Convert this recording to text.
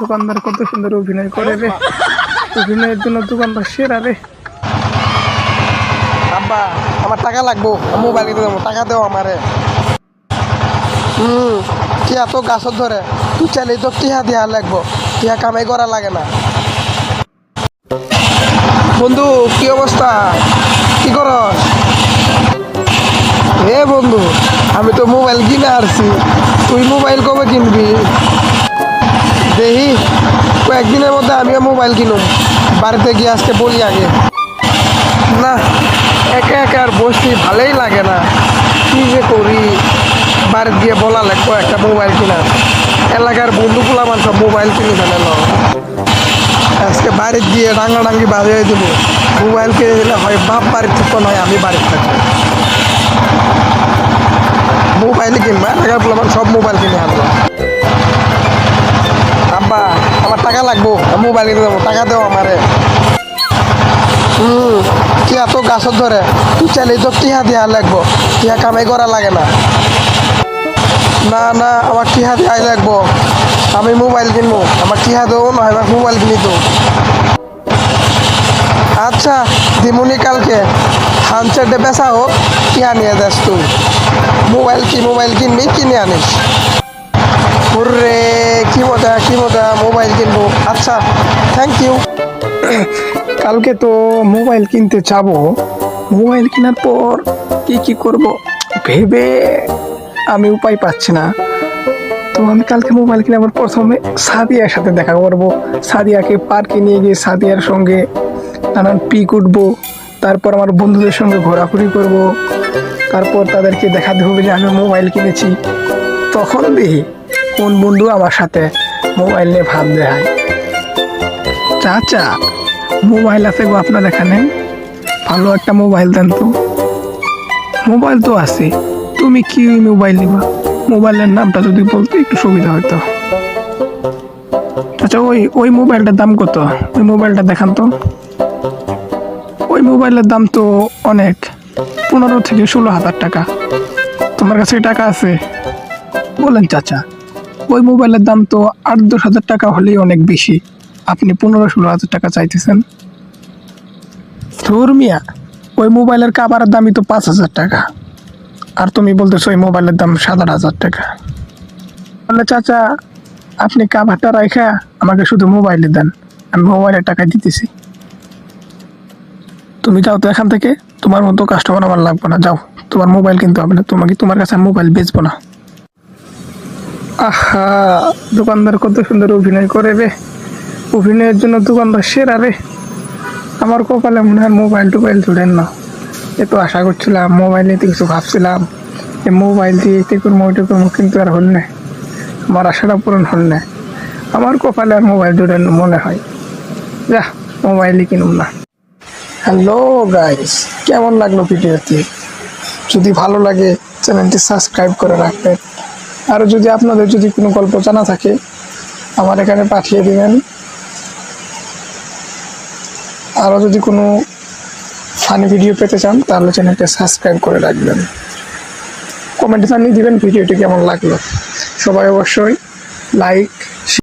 দোকানদার কত সুন্দর অভিনয় করে রে। অভিনয়ের জন্য দোকানদার সেরা রে। আব্বা, আমার টাকা লাগবো মোবাইল কিনে দেবো টাকা দেও আমারে। হুম টিয়া তো গাছত ধরে। তুই চাইলে তো টিহা দিয়া লাগবো, টিহা কামাই করা লাগে না। বন্ধু, কি অবস্থা? কি করস? হে বন্ধু, আমি তো মোবাইল কিনে আসছি তুই মোবাইল কবে কিনবি? দেখি কয়েকদিনের মধ্যে আমিও মোবাইল কিনুম। বাড়িতে গিয়ে আজকে বলি আগে। না, একা একা আর বসতে ভালোই লাগে না। কি যে করি? বাড়ি গিয়ে বলা লাগবো একটা মোবাইল কিনার। এলাকার বন্ধুগুলো আমার সব মোবাইল কিনে ফেলেল আজকে বাড়িতে গিয়ে ডাঙ্গাডাঙ্গি বাজিয়ে দেবো। মোবাইল কিনে দিলে হয় বাপ বাড়ির থেকে নয়, আমি বাড়িতে থাকি। মোবাইল কিনবা, এলাকার আমার সব মোবাইল কিনে আনব। টাকা লাগবো মোবাইল কিনে দেবো টাকা দেও আমারে। হুম টিয়া তো গাছত ধরে? তুই চাইলে তো টিহা দিয়া লাগবো, টিহা কামাই করা লাগে না। না না, আমার টিহা দিয়াই লাগবো। আমি মোবাইল কিনবো, আমার টিহা দেবো না আমার মোবাইল কিনি তো আচ্ছা দিমুনি কালকে। হানসেটে বেচা হোক, টিহা নিয়ে যাস তুই। মোবাইল কি মোবাইল কিনবি, কিনে আনিস। রে কি মজা কি মজা, মোবাইল কিনবো। আচ্ছা থ্যাংক ইউ কালকে তো মোবাইল কিনতে যাব। মোবাইল কেনার পর কি কি করব? ভেবে আমি উপায় পাচ্ছি না। তো আমি কালকে মোবাইল কিনে আবার প্রথমে সাদিয়ার সাথে দেখা করব। সাদিয়াকে পার্কে নিয়ে গিয়ে সাদিয়ার সঙ্গে নানান পিক উঠবো। তারপর আমার বন্ধুদের সঙ্গে ঘোরাঘুরি করব। তারপর তাদেরকে দেখাতে হবে যে আমি মোবাইল কিনেছি। তখন দেখি কোন বন্ধু আমার সাথে মোবাইল নিয়ে ভাব দেয় চাচা, মোবাইল আছে গো আপনার এখানে। ভালো একটা মোবাইল দেন তো। মোবাইল তো আছে, তুমি কি মোবাইল নিবা? মোবাইলের নামটা যদি বলতে একটু সুবিধা হতো আচ্ছা ওই ওই মোবাইলটার দাম কত? ওই মোবাইলটা দেখান তো। ওই মোবাইলের দাম তো অনেক, পনেরো থেকে ষোলো হাজার টাকা। তোমার কাছে টাকা আছে? বলেন চাচা। ওই মোবাইলের দাম তো আট দশ হাজার টাকা হলেই অনেক বেশি। আপনি পনেরো ষোলো হাজার টাকা চাইতেছেন। ধর্মিয়া ওই মোবাইলের কাভারের দামই তো পাঁচ হাজার টাকা। আর তুমি বলতেছো ওই মোবাইলের দাম সাত আট হাজার টাকা। বলে, চাচা, আপনি কাভারটা রাখা আমাকে শুধু মোবাইলে দেন। আমি মোবাইলের টাকা দিতেছি। তুমি যাও তো এখান থেকে। তোমার মতো কাস্টমার আমার লাগবে না। যাও, তোমার মোবাইল কিনতে হবে না। তোমাকে, তোমার কাছে মোবাইল বেচবো না। আহা, দোকানদার কত সুন্দর অভিনয় করে রে। অভিনয়ের জন্য দোকানদার সেরা রে। আমার কপালে মনে হয় মোবাইল টোবাইল জুড়েন না। এ তো আশা করছিলাম, মোবাইল নিতে কিছু ভাবছিলাম। যে মোবাইল দিয়ে এতে করব, ওইটা করব, কিন্তু আর হল না। আমার আশাটা পূরণ হল না। আমার কপালে আর মোবাইল জুড়েন মনে হয়। যা, মোবাইলই কিনুম না। হ্যালো গাইস, কেমন লাগল ভিডিওটি? যদি ভালো লাগে, চ্যানেলটি সাবস্ক্রাইব করে রাখবেন। আর যদি আপনাদের যদি কোনো গল্প জানা থাকে, আমার এখানে পাঠিয়ে দিবেন। আরও যদি কোনো ফানি ভিডিও পেতে চান, তাহলে চ্যানেলটা সাবস্ক্রাইব করে রাখবেন। কমেন্ট জানিয়ে দিবেন ভিডিওটি কেমন লাগল। সবাই অবশ্যই লাইক